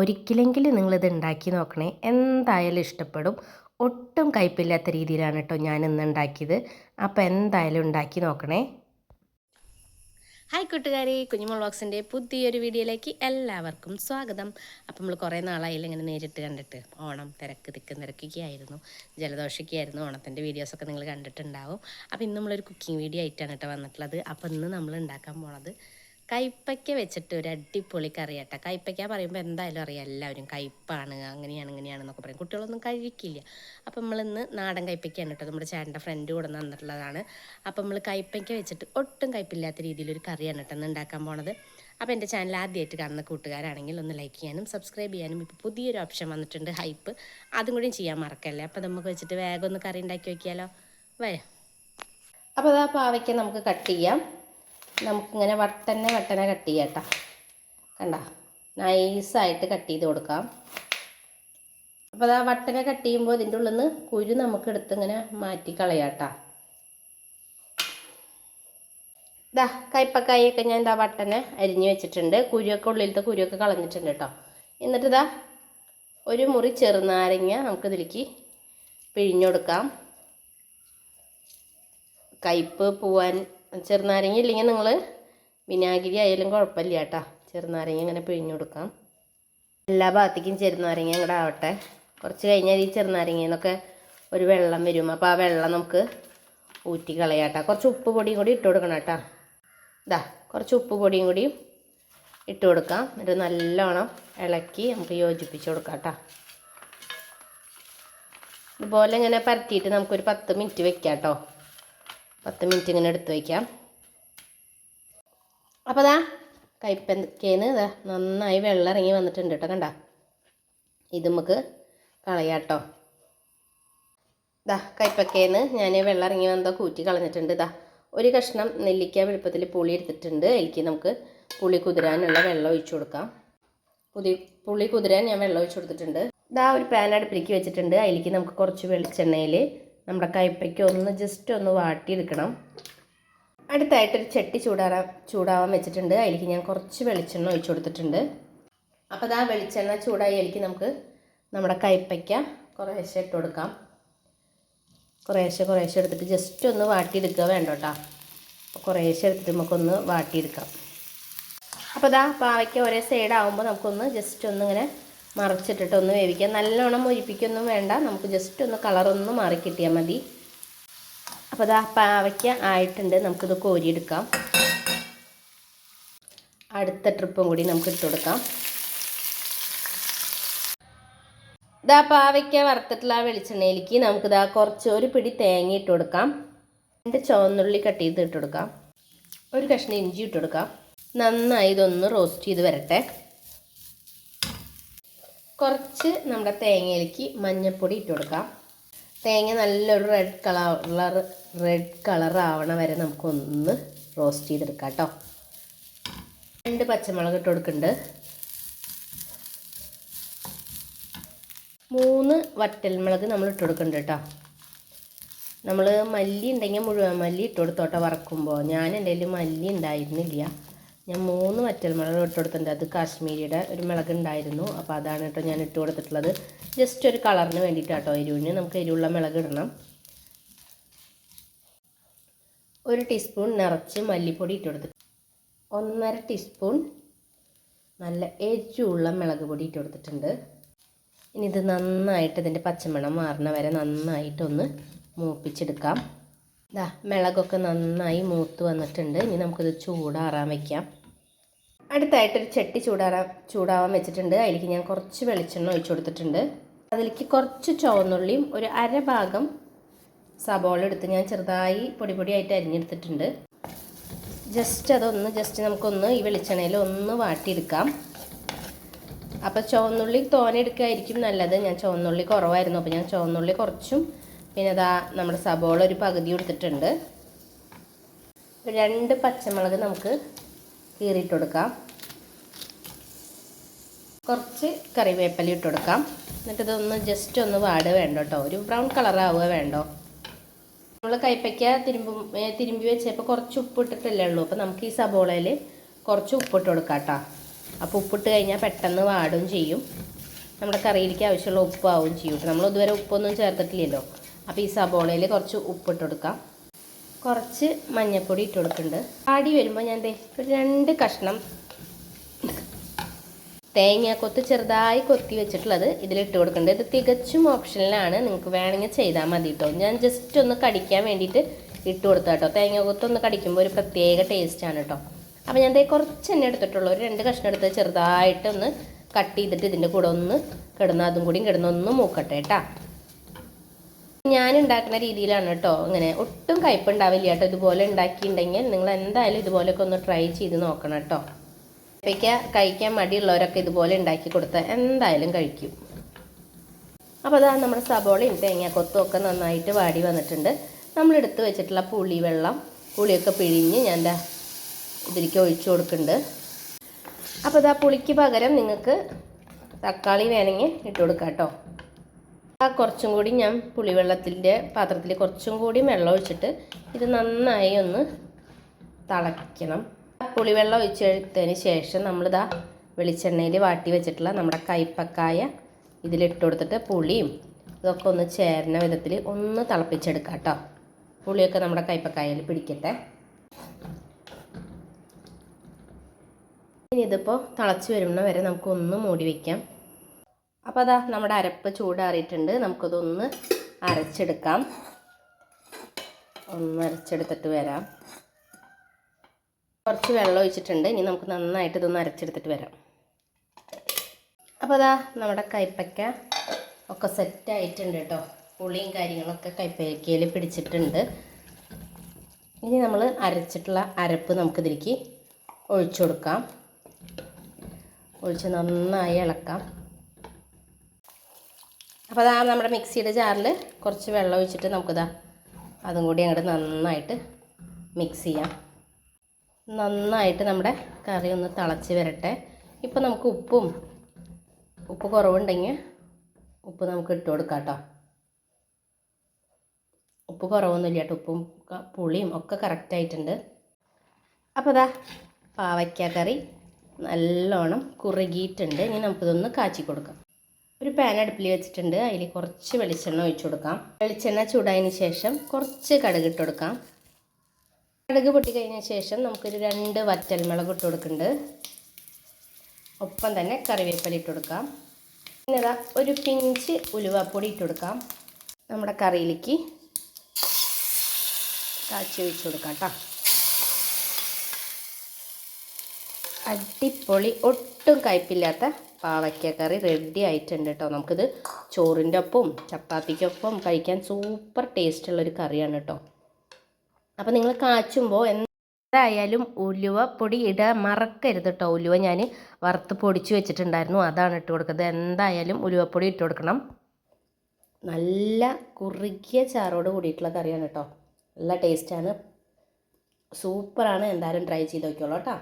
ഒരിക്കലെങ്കിലും നിങ്ങളിത് ഉണ്ടാക്കി നോക്കണേ. എന്തായാലും ഇഷ്ടപ്പെടും. ഒട്ടും കയ്പില്ലാത്ത രീതിയിലാണ് കേട്ടോ ഞാൻ ഇന്ന് ഉണ്ടാക്കിയത്. അപ്പോൾ എന്തായാലും ഉണ്ടാക്കി നോക്കണേ. ഹായ് കൂട്ടുകാരെ കുഞ്ഞുമോൾ ബോക്സിന്റെ പുതിയൊരു വീഡിയോയിലേക്ക് എല്ലാവർക്കും സ്വാഗതം. അപ്പം നമ്മൾ കുറേ നാളായില്ല ഇങ്ങനെ നേരിട്ട് കണ്ടിട്ട്. ഓണം തിരക്ക് തിക്കും തിരക്കൊക്കെ ആയിരുന്നു ജലദോഷമൊക്കെ ആയിരുന്നു ഓണത്തിന്റെ വീഡിയോസൊക്കെ നിങ്ങൾ കണ്ടിട്ടുണ്ടാവും. അപ്പോൾ ഇന്ന് നമ്മളൊരു കുക്കിംഗ് വീഡിയോ ആയിട്ടാണ് കേട്ടോ വന്നിട്ടുള്ളത്. അപ്പോൾ ഇന്ന് നമ്മൾ ഉണ്ടാക്കാൻ പോണത് കൈപ്പയ്ക്ക വെച്ചിട്ട് ഒരു അടിപൊളി കറി കേട്ടോ കയ്പ്പയ്ക്ക പറയുമ്പോൾ എന്തായാലും അറിയാം എല്ലാവരും കയ്പ്പാണ് അങ്ങനെയാണ് ഇങ്ങനെയാണെന്നൊക്കെ പറയും. കുട്ടികളൊന്നും കഴിക്കില്ല. അപ്പം നമ്മളിന്ന് നാടൻ കയ്പ്പയ്ക്കാണ് കേട്ടോ നമ്മുടെ ചേട്ടന്റെ ഫ്രണ്ട് കൂടെ തന്നിട്ടുള്ളതാണ്. അപ്പം നമ്മൾ കയ്പ്പയ്ക്ക വെച്ചിട്ട് ഒട്ടും കയ്പ്പില്ലാത്ത രീതിയിലൊരു കറിയാണ് കേട്ടോ ഉണ്ടാക്കാൻ പോണത്. അപ്പോൾ എന്റെ ചാനൽ ആദ്യമായിട്ട് കാണുന്ന കൂട്ടുകാരാണെങ്കിൽ ഒന്ന് ലൈക്ക് ചെയ്യാനും സബ്സ്ക്രൈബ് ചെയ്യാനും ഇപ്പോൾ പുതിയൊരു ഓപ്ഷൻ വന്നിട്ടുണ്ട് ഹൈപ്പ് അതും കൂടി ചെയ്യാൻ മറക്കല്ലേ? അപ്പോൾ നമുക്ക് വെച്ചിട്ട് വേഗം ഒന്ന് കറി ഉണ്ടാക്കി വയ്ക്കാമല്ലോ വരാം. അപ്പോൾ അതാ പാവയ്ക്ക നമുക്ക് കട്ട് ചെയ്യാം. നമുക്കിങ്ങനെ വട്ടനെ വട്ടനെ കട്ട് ചെയ്യാം കേട്ടോ. കണ്ട? നൈസായിട്ട് കട്ട് ചെയ്ത് കൊടുക്കാം. അപ്പോൾ അതാ വട്ടനെ കട്ട് ചെയ്യുമ്പോൾ ഇതിന്റെ ഉള്ളിൽ നിന്ന് കുരു നമുക്ക് എടുത്ത് ഇങ്ങനെ മാറ്റി കേട്ടോ. ഇതാ കയ്പക്കായൊക്കെ ഞാൻ ഇതാ വട്ടനെ അരിഞ്ഞ് വെച്ചിട്ടുണ്ട്. കുരുവൊക്കെ ഉള്ളിലത്തെ കുരുവൊക്കെ കളഞ്ഞിട്ടുണ്ട് കേട്ടോ. എന്നിട്ട് ഇതാ ഒരു മുറി ചെറുനാരങ്ങ നമുക്കിതിലേക്ക് പിഴിഞ്ഞൊടുക്കാം കയ്പ് പോവാൻ ചെറുനാരങ്ങ ഇല്ലെങ്കിൽ നിങ്ങൾ വിനാഗിരി ആയാലും കുഴപ്പമില്ല കേട്ടോ. ചെറുനാരങ്ങ ഇങ്ങനെ പിഴിഞ്ഞു കൊടുക്കാം. എല്ലാ ഭാഗത്തേക്കും ചെറുനാരങ്ങ അങ്ങോട്ട് ആവട്ടെ. കുറച്ച് കഴിഞ്ഞാൽ ഈ ചെറുനാരങ്ങയിൽ നിന്നൊക്കെ ഒരു വെള്ളം വരും. അപ്പോൾ ആ വെള്ളം നമുക്ക് ഊറ്റി കളയാട്ടോ കുറച്ച് ഉപ്പ് പൊടിയും കൂടി ഇട്ട് കൊടുക്കണം കേട്ടോ. ഇതാ കുറച്ച് ഉപ്പ് പൊടിയും കൂടി ഇട്ട് കൊടുക്കാം. എന്നിട്ട് നല്ലോണം ഇളക്കി നമുക്ക് യോജിപ്പിച്ച് കൊടുക്കാം കേട്ടോ. ഇതുപോലെ ഇങ്ങനെ പരത്തിയിട്ട് നമുക്കൊരു പത്ത് മിനിറ്റ് വെക്കാം കേട്ടോ. പത്ത് മിനിറ്റ് ഇങ്ങനെ എടുത്ത് വയ്ക്കാം. അപ്പോൾ അതാ കയ്പ്പയ്ക്കേന്ന് ഇതാ നന്നായി വെള്ളം ഇറങ്ങി വന്നിട്ടുണ്ട് കേട്ടോ കണ്ട? ഇത് നമുക്ക് കളയാം കേട്ടോ ഇതാ കയ്പക്കേന്ന് ഞാൻ വെള്ളം ഇറങ്ങി വന്നതോ കൂറ്റി കളഞ്ഞിട്ടുണ്ട് ഇതാ ഒരു കഷ്ണം നെല്ലിക്ക വെളുപ്പത്തിൽ പുളി എടുത്തിട്ടുണ്ട്. അതിലേക്ക് നമുക്ക് പുളി കുതിരാനുള്ള വെള്ളം ഒഴിച്ചു കൊടുക്കാം. പുതി പുളി കുതിരാൻ ഞാൻ വെള്ളം ഒഴിച്ചു കൊടുത്തിട്ടുണ്ട്. ഇതാ ഒരു പാൻ അടുപ്പിലേക്ക് വെച്ചിട്ടുണ്ട്. അതിലേക്ക് നമുക്ക് കുറച്ച് വെളിച്ചെണ്ണയിൽ നമ്മുടെ കയ്പ്പയ്ക്ക് ഒന്ന് ജസ്റ്റ് ഒന്ന് വാട്ടിയെടുക്കണം. അടുത്തായിട്ടൊരു ചട്ടി ചൂടാറാൻ ചൂടാവാൻ വെച്ചിട്ടുണ്ട്. അതിലേക്ക് ഞാൻ കുറച്ച് വെളിച്ചെണ്ണ ഒഴിച്ചു കൊടുത്തിട്ടുണ്ട്. അപ്പോൾ അതാ വെളിച്ചെണ്ണ ചൂടായി അതിലേക്ക് നമുക്ക് നമ്മുടെ കയ്പ്പയ്ക്ക കുറേശ്ശെ ഇട്ട് കൊടുക്കാം. കുറേശ്ശെ കുറേശ്ശെ എടുത്തിട്ട് ജസ്റ്റ് ഒന്ന് വാട്ടിയെടുക്കുക വേണ്ട കേട്ടോ. അപ്പോൾ കുറേശ്ശെ എടുത്തിട്ട് നമുക്കൊന്ന് വാട്ടിയെടുക്കാം. അപ്പോൾ അതാ പാവയ്ക്ക ഒരേ സൈഡ് ആകുമ്പോൾ നമുക്കൊന്ന് ജസ്റ്റ് ഒന്നിങ്ങനെ മറിച്ചിട്ടിട്ട് ഒന്ന് വേവിക്കാം. നല്ലോണം മൊരിപ്പിക്കൊന്നും വേണ്ട. നമുക്ക് ജസ്റ്റ് ഒന്ന് കളറൊന്ന് മാറി കിട്ടിയാൽ മതി അപ്പോൾ അത് പാവയ്ക്ക ആയിട്ടുണ്ട്. നമുക്കിത് കോരിയെടുക്കാം. അടുത്ത ട്രിപ്പും കൂടി നമുക്ക് ഇട്ട് കൊടുക്കാം. ഇതാ പാവയ്ക്ക വറുത്തിട്ടുള്ള ആ വെളിച്ചെണ്ണയിലേക്ക് നമുക്കിതാ കുറച്ച് ഒരു പിടി തേങ്ങ ഇട്ട് കൊടുക്കാം. രണ്ട് ചുവന്നുള്ളി കട്ട് ചെയ്ത് ഇട്ട് കൊടുക്കാം. ഒരു കഷ്ണം ഇഞ്ചി ഇട്ട് കൊടുക്കാം. നന്നായി ഇതൊന്ന് റോസ്റ്റ് ചെയ്ത് വരട്ടെ. കുറച്ച് നമ്മുടെ തേങ്ങയിലേക്ക് മഞ്ഞൾപ്പൊടി ഇട്ട് കൊടുക്കാം. തേങ്ങ നല്ലൊരു റെഡ് കളർ റെഡ് കളർ ആവണ വരെ നമുക്കൊന്ന് റോസ്റ്റ് ചെയ്തെടുക്കാം കേട്ടോ രണ്ട് പച്ചമുളക് ഇട്ട് കൊടുക്കുന്നുണ്ട്. മൂന്ന് വറ്റൽമുളക് നമ്മൾ ഇട്ട് കൊടുക്കുന്നുണ്ട് കേട്ടോ നമ്മൾ മല്ലി ഉണ്ടെങ്കിൽ മുഴുവൻ മല്ലി ഇട്ട് കൊടുത്തോട്ടെ വറക്കുമ്പോൾ ഞാൻ എന്റെ മല്ലി ഉണ്ടായിരുന്നില്ല. ഞാൻ മൂന്ന് വറ്റൽമുളക് ഇട്ട് കൊടുത്തിട്ടുണ്ട്. അത് കാശ്മീരിയുടെ ഒരു മുളക് ഉണ്ടായിരുന്നു. അപ്പോൾ അതാണ് കേട്ടോ ഞാൻ ഇട്ട് കൊടുത്തിട്ടുള്ളത്. ജസ്റ്റ് ഒരു കളറിന് വേണ്ടിയിട്ട് കേട്ടോ എരിവിന്. നമുക്ക് എരിവുള്ള മുളക് ഇടണം. ഒരു ടീസ്പൂൺ നിറച്ച് മല്ലിപ്പൊടി ഇട്ട് കൊടുത്തിട്ട് ഒന്നര ടീസ്പൂൺ നല്ല എരിച്ചുള്ള മുളക് പൊടി ഇട്ട് കൊടുത്തിട്ടുണ്ട്. ഇനി ഇത് നന്നായിട്ട് ഇതിന്റെ പച്ചമണം മാറണ വരെ നന്നായിട്ടൊന്ന് മൂപ്പിച്ചെടുക്കാം. ഇതാ മുളകൊക്കെ നന്നായി മൂത്ത് വന്നിട്ടുണ്ട്. ഇനി നമുക്കിത് ചൂടാറാൻ വയ്ക്കാം അടുത്തായിട്ടൊരു ചട്ടി ചൂടാറാൻ ചൂടാവാൻ വെച്ചിട്ടുണ്ട്. അതിലേക്ക് ഞാൻ കുറച്ച് വെളിച്ചെണ്ണ ഒഴിച്ചു കൊടുത്തിട്ടുണ്ട്. അതിലേക്ക് കുറച്ച് ചുവന്നുള്ളിയും ഒരു അര ഭാഗം സബോള എടുത്ത് ഞാൻ ചെറുതായി പൊടി പൊടിയായിട്ട് അരിഞ്ഞെടുത്തിട്ടുണ്ട്. ജസ്റ്റ് അതൊന്ന് ജസ്റ്റ് നമുക്കൊന്ന് ഈ വെളിച്ചെണ്ണയിൽ ഒന്ന് വാട്ടിയെടുക്കാം. അപ്പോൾ ചുവന്നുള്ളി തോനെടുക്കുകയായിരിക്കും നല്ലത്. ഞാൻ ചുവന്നുള്ളി കുറവായിരുന്നു. അപ്പോൾ ഞാൻ ചുവന്നുള്ളി കുറച്ചും പിന്നെ അതാ നമ്മുടെ സബോള ഒരു പകുതി എടുത്തിട്ടുണ്ട് രണ്ട് പച്ചമുളക് നമുക്ക് കീറിയിട്ട് കൊടുക്കാം കുറച്ച് കറിവേപ്പില ഇട്ട് കൊടുക്കാം എന്നിട്ട് ഇതൊന്ന് ജസ്റ്റ് ഒന്ന് വാട് വേണ്ട കേട്ടോ ഒരു ബ്രൗൺ കളർ ആവുക വേണ്ടോ. നമ്മൾ കൈപ്പയ്ക്ക തിരുമ്പും തിരുമ്പി വെച്ചപ്പോൾ കുറച്ച് ഉപ്പ് ഇട്ടിട്ടല്ലേ ഉള്ളൂ. അപ്പോൾ നമുക്ക് ഈ സബോളയിൽ കുറച്ച് ഉപ്പിട്ട് കൊടുക്കാം കേട്ടോ അപ്പോൾ ഉപ്പിട്ട് കഴിഞ്ഞാൽ പെട്ടെന്ന് വാടും ചെയ്യും. നമ്മുടെ കറിയിലേക്ക് ആവശ്യമുള്ള ഉപ്പാവും ചെയ്യും. നമ്മൾ ഇതുവരെ ഉപ്പൊന്നും ചേർത്തിട്ടില്ലല്ലോ. അപ്പോൾ ഈ സബോളയിൽ കുറച്ച് ഉപ്പിട്ട് കൊടുക്കാം. കുറച്ച് മഞ്ഞൾപ്പൊടി ഇട്ട് കൊടുക്കുന്നുണ്ട്. ആടി വരുമ്പോൾ ഞാൻ ഒരു രണ്ട് കഷ്ണം തേങ്ങ കൊത്ത് ചെറുതായി കൊത്തി വെച്ചിട്ടുള്ളത് ഇതിലിട്ട് കൊടുക്കുന്നുണ്ട്. ഇത് തികച്ചും ഓപ്ഷനിലാണ് നിങ്ങൾക്ക് വേണമെങ്കിൽ ചെയ്താൽ മതി കേട്ടോ ഞാൻ ജസ്റ്റ് ഒന്ന് കടിക്കാൻ വേണ്ടിയിട്ട് ഇട്ട് കൊടുത്ത കേട്ടോ തേങ്ങ കൊത്ത് ഒന്ന് കടിക്കുമ്പോൾ ഒരു പ്രത്യേക ടേസ്റ്റാണ് കേട്ടോ അപ്പോൾ ഞാൻ കുറച്ച് എണ്ണ എടുത്തിട്ടുള്ളൂ. ഒരു രണ്ട് കഷ്ണം എടുത്ത് ചെറുതായിട്ടൊന്ന് കട്ട് ചെയ്തിട്ട് ഇതിന്റെ കൂടെ ഒന്ന് കിടന്ന് അതും കൂടി കിടന്നൊന്ന് മൂക്കട്ടെ കേട്ടാ ഞാൻ ഉണ്ടാക്കുന്ന രീതിയിലാണ് കേട്ടോ ഇങ്ങനെ ഒട്ടും കയ്പുണ്ടാവില്ല കേട്ടോ ഇതുപോലെ ഉണ്ടാക്കിയിട്ടുണ്ടെങ്കിൽ നിങ്ങൾ എന്തായാലും ഇതുപോലെയൊക്കെ ഒന്ന് ട്രൈ ചെയ്ത് നോക്കണം കേട്ടോ ഇപ്പോഴേക്ക് കഴിക്കാൻ മടിയുള്ളവരൊക്കെ ഇതുപോലെ ഉണ്ടാക്കി കൊടുത്താൽ എന്തായാലും കഴിക്കും. അപ്പോൾ അതാ നമ്മുടെ സബോളയും തേങ്ങാക്കൊത്തും ഒക്കെ നന്നായിട്ട് വാടി വന്നിട്ടുണ്ട്. നമ്മൾ എടുത്ത് വെച്ചിട്ടുള്ള പുളി വെള്ളം പുളിയൊക്കെ പിഴിഞ്ഞ് ഞാൻ ഇതിലേക്ക് ഒഴിച്ചു കൊടുക്കുന്നുണ്ട്. അപ്പോൾ ഇതാ പുളിക്ക് പകരം നിങ്ങൾക്ക് തക്കാളി വേണമെങ്കിൽ ഇട്ട് കൊടുക്കാം കേട്ടോ കുറച്ചും കൂടി ഞാൻ പുളിവെള്ളത്തിന്റെ പാത്രത്തിൽ കുറച്ചും കൂടി വെള്ളം ഒഴിച്ചിട്ട് ഇത് നന്നായി ഒന്ന് തിളയ്ക്കണം. പുളിവെള്ളം ഒഴിച്ചെടുത്തതിന് ശേഷം നമ്മളിതാ വെളിച്ചെണ്ണയിൽ വാട്ടി വെച്ചിട്ടുള്ള നമ്മുടെ കൈപ്പക്കായ ഇതിലിട്ട് കൊടുത്തിട്ട് പുളിയും ഇതൊക്കെ ഒന്ന് ചേരുന്ന വിധത്തിൽ ഒന്ന് തിളപ്പിച്ചെടുക്കാം കേട്ടോ. പുളിയൊക്കെ നമ്മുടെ കൈപ്പക്കായയിൽ പിടിക്കട്ടെ. ഇനി ഇതിപ്പോൾ തിളച്ച് വരുന്ന വരെ നമുക്കൊന്ന് മൂടി വയ്ക്കാം അപ്പോൾ അതാ നമ്മുടെ അരപ്പ് ചൂടാറിയിട്ടുണ്ട്. നമുക്കതൊന്ന് അരച്ചെടുക്കാം. ഒന്ന് അരച്ചെടുത്തിട്ട് വരാം. കുറച്ച് വെള്ളം ഒഴിച്ചിട്ടുണ്ട്. ഇനി നമുക്ക് നന്നായിട്ട് ഇതൊന്ന് അരച്ചെടുത്തിട്ട് വരാം. അപ്പോൾ അതാ നമ്മുടെ കൈപ്പയ്ക്ക ഒക്കെ സെറ്റ് ആയിട്ടുണ്ട് കേട്ടോ. പുളിയും കാര്യങ്ങളൊക്കെ കൈപ്പയ്ക്കയിൽ പിടിച്ചിട്ടുണ്ട്. ഇനി നമ്മൾ അരച്ചിട്ടുള്ള അരപ്പ് നമുക്കിതിലേക്ക് ഒഴിച്ചു കൊടുക്കാം. ഒഴിച്ച് നന്നായി ഇളക്കാം. അപ്പോൾ അതാ നമ്മുടെ മിക്സിയുടെ ജാറിൽ കുറച്ച് വെള്ളം ഒഴിച്ചിട്ട് നമുക്കിതാ അതും കൂടി അങ്ങോട്ട് നന്നായിട്ട് മിക്സ് ചെയ്യാം. നന്നായിട്ട് നമ്മുടെ കറി ഒന്ന് തിളച്ച് വരട്ടെ. ഇപ്പോൾ നമുക്ക് ഉപ്പും ഉപ്പ് കുറവുണ്ടെങ്കിൽ ഉപ്പ് നമുക്ക് ഇട്ട് കൊടുക്കാം കേട്ടോ ഉപ്പ് കുറവൊന്നുമില്ല കേട്ടോ ഉപ്പും പുളിയും ഒക്കെ കറക്റ്റായിട്ടുണ്ട് അപ്പോൾ അതാ പാവയ്ക്ക കറി നല്ലോണം കുറുകിയിട്ടുണ്ട്. ഇനി നമുക്കിതൊന്ന് കാച്ചി കൊടുക്കാം. ഒരു പാൻ അടുപ്പിൽ വെച്ചിട്ടുണ്ട്. അതിൽ കുറച്ച് വെളിച്ചെണ്ണ ഒഴിച്ചു കൊടുക്കാം. വെളിച്ചെണ്ണ ചൂടായതിന് ശേഷം കുറച്ച് കടുക് ഇട്ട് കൊടുക്കാം. കടുക് പൊട്ടി കഴിഞ്ഞ ശേഷം നമുക്കൊരു രണ്ട് വറ്റൽമുളക് ഇട്ട് കൊടുക്കുന്നുണ്ട്. ഒപ്പം തന്നെ കറിവേപ്പില ഇട്ട് കൊടുക്കാം. പിന്നെ ഒരു പിഞ്ച് ഉലുവാപ്പൊടി ഇട്ട് കൊടുക്കാം. നമ്മുടെ കറിയിലേക്ക് കാച്ചി ഒഴിച്ചു കൊടുക്കാം കേട്ടോ. അടിപൊളി ഒട്ടും കയ്പില്ലാത്ത പാവയ്ക്ക കറി റെഡി ആയിട്ടുണ്ട് കേട്ടോ നമുക്കിത് ചോറിന്റെ ഒപ്പം ചപ്പാത്തിക്കൊപ്പം കഴിക്കാൻ സൂപ്പർ ടേസ്റ്റുള്ളൊരു കറിയാണ് കേട്ടോ അപ്പോൾ നിങ്ങൾ കാച്ചുമ്പോൾ എന്തായാലും ഉലുവ പൊടി ഇടാൻ മറക്കരുത് കേട്ടോ ഉലുവ ഞാൻ വറുത്ത് പൊടിച്ച് വെച്ചിട്ടുണ്ടായിരുന്നു അതാണ് ഇട്ട് കൊടുക്കുന്നത്. എന്തായാലും ഉലുവപ്പൊടി ഇട്ട് കൊടുക്കണം. നല്ല കുറുകിയ ചാറോട് കൂടിയിട്ടുള്ള കറിയാണ് കേട്ടോ നല്ല ടേസ്റ്റാണ് സൂപ്പറാണ് എന്തായാലും ട്രൈ ചെയ്ത് നോക്കിയോളൂ കേട്ടോ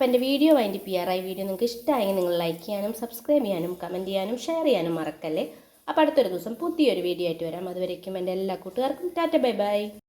അപ്പോൾ എന്റെ വീഡിയോ വൈൻഡ് ചെയ്യാറായി വീഡിയോ നിങ്ങൾക്ക് ഇഷ്ടമായെങ്കിൽ നിങ്ങൾ ലൈക്ക് ചെയ്യാനും സബ്സ്ക്രൈബ് ചെയ്യാനും കമന്റ് ചെയ്യാനും ഷെയർ ചെയ്യാനും മറക്കല്ലേ? അപ്പോൾ അടുത്തൊരു ദിവസം പുതിയൊരു വീഡിയോ ആയിട്ട് വരാം. അതുവരേക്കും എന്റെ എല്ലാ കൂട്ടുകാർക്കും. Tata bye bye.